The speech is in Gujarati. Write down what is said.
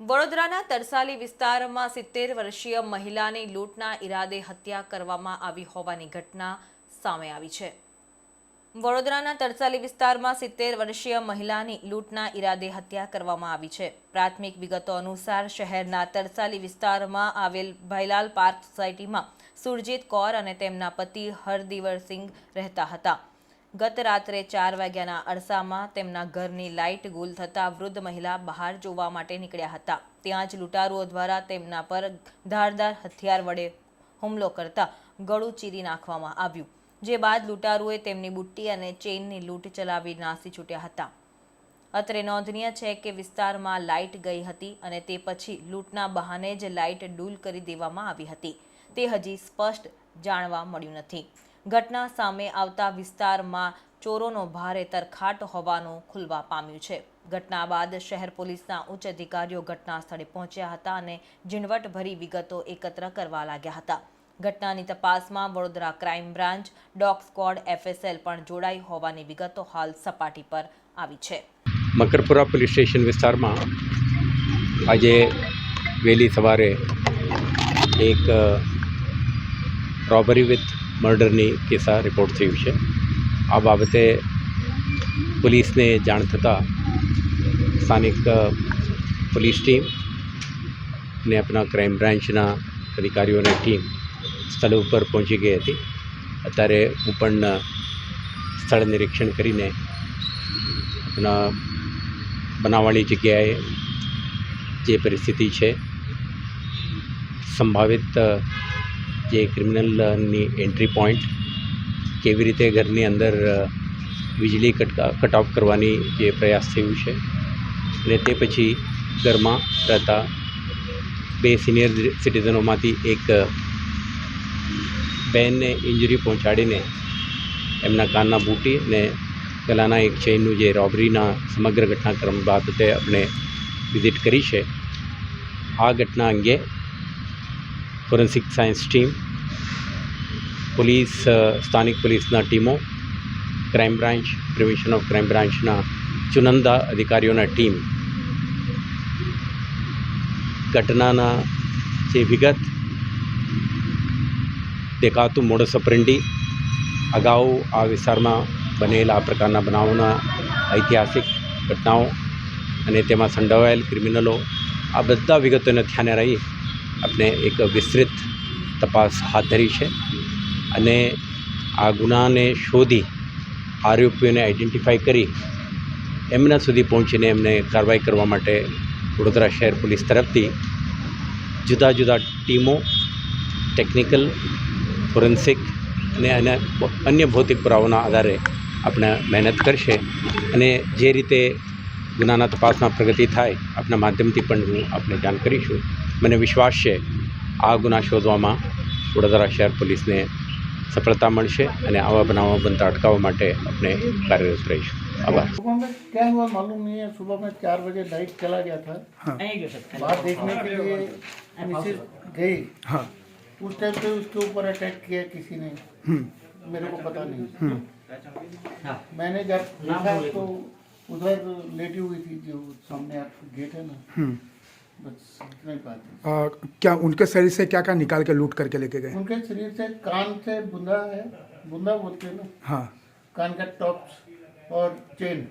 વડોદરાના તરસાલી વિસ્તારમાં સિત્તેર વર્ષીય મહિલાની લૂંટના ઈરાદે હત્યા કરવામાં આવી હોવાની ઘટના સામે આવી છે. વડોદરાના તરસાલી વિસ્તારમાં સિત્તેર વર્ષીય મહિલાની લૂંટના ઈરાદે હત્યા કરવામાં આવી છે. પ્રાથમિક વિગતો અનુસાર શહેરના તરસાલી વિસ્તારમાં આવેલ ભાઈલાલ પાર્ક સોસાયટીમાં સુરજીત કૌર અને તેમના પતિ હરદિવરસિંહ રહેતા હતા. ગત રાત્રે ચાર વાગ્યાના અરસામાં તેમના ઘરની લાઇટ ગુલ થતાં વૃદ્ધ મહિલા બહાર જોવા માટે નીકળ્યા હતા. ત્યાં જ લૂંટારુઓ દ્વારા તેમના પર ધારદાર હથિયાર વડે હુમલો કરતા ગળું ચીરી નાખવામાં આવ્યું, જે બાદ લૂંટારુએ તેમની બુટ્ટી અને ચેઇનની લૂંટ ચલાવી નાસી છૂટ્યા હતા. અત્રે નોંધનીય છે કે વિસ્તારમાં લાઇટ ગઈ હતી અને તે પછી લૂંટના બહાને જ લાઇટ ડૂલ કરી દેવામાં આવી હતી. તે હજી સ્પષ્ટ જાણવા મળ્યું નથી. ઘટના સામે આવતા વિસ્તારમાં ચોરોનો ભારે તરખાટ હોવાનું ખુલવા પામ્યું છે. ઘટના બાદ શહેર પોલીસના ઉચ્ચ અધિકારીઓ ઘટના સ્થળે પહોંચ્યા હતા અને ઝીણવટભરી વિગતો એકત્ર કરવા લાગ્યા હતા. ઘટનાની તપાસમાં Vadodara crime branch, dog squad, FSL પણ જોડાઈ હોવાની વિગતો હાલ સપાટી પર આવી છે. મકરપુરા પોલીસ સ્ટેશન વિસ્તારમાં આજે વહેલી સવારે એક રોબરી વિથ મર્ડરની કેસા રિપોર્ટ થયું છે. આ બાબતે પોલીસને જાણ થતાં સ્થાનિક પોલીસ ટીમ ને આપણા ક્રાઇમ બ્રાન્ચના અધિકારીઓની ટીમ સ્થળ ઉપર પહોંચી ગઈ હતી. અત્યારે હું પણ સ્થળ નિરીક્ષણ કરીને આપણા બનાવવાની જગ્યાએ જે પરિસ્થિતિ છે, સંભવિત જે ક્રિમિનલની એન્ટ્રી પોઈન્ટ, કેવી રીતે ઘરની અંદર વીજળી કટ ઓફ કરવાની જે પ્રયાસ થયું છે અને તે પછી ઘરમાં રહેતા બે સિનિયર સિટીઝનોમાંથી એક બેનને ઇન્જરી પહોંચાડીને એમના કાનના બૂટી અને ગલાના એક ચેઇનનું જે રોબરીના સમગ્ર ઘટનાક્રમ બાબતે આપણે વિઝિટ કરી છે. આ ઘટના અંગે ફોરેન્સિક સાયન્સ ટીમ પોલીસ સ્થાનિક પોલીસના ટીમો, crime branch, prevention of crime બ્રાન્ચના ચુનંદા અધિકારીઓના ટીમ. ઘટનાના જે વિગત દેખાતું મોડસ ઓપરેન્ડી અગાઉ આ વિસ્તારમાં બનેલા આ પ્રકારના બનાવોના ઐતિહાસિક ઘટનાઓ અને તેમાં સંડોવાયેલ ક્રિમિનલો, આ બધા વિગતોને ધ્યાને રહી આપણે એક વિસ્તૃત તપાસ હાથ ધરી છે. અને આ ગુનાને શોધી આરોપીઓને આઈડેન્ટિફાઈ કરી એમના સુધી પહોંચીને એમને કાર્યવાહી કરવા માટે વડોદરા શહેર પોલીસ તરફથી જુદા જુદા ટીમો ટેકનિકલ ફોરેન્સિક અને અન્ય ભૌતિક પુરાવાના આધારે આપણે મહેનત કરશે અને જે રીતે ગુનાના તપાસમાં પ્રગતિ થાય આપણા માધ્યમથી પણ હું આપને જાણ કરીશું. મને વિશ્વાસ છે આ ગુના શોધવામાં વડોદરા શહેર પોલીસને સફળતા મળશે અને આવા બનાવો બનતા અટકાવવા માટે આપણે કાર્યરત રહીશું આભાર सुबह में क्या हुआ मालूम नहीं है सुबह में चार बजे लाइट चला गया था बाहर देखने के लिए मिसेज गई हाँ उस टाइम पे उसके ऊपर अटैक किया किसी ने मेरे को पता नहीं मैंने जब देखा तो उधर लेटी हुई थी जो सामने आप गेट है ना बस इतना बात आ, क्या उनके शरीर से क्या क्या निकाल के लूट करके लेके गए? उनके शरीर से कान से बुंदा है बुंदा बोलते हैं ना? हाँ। कान का टॉप और चेन।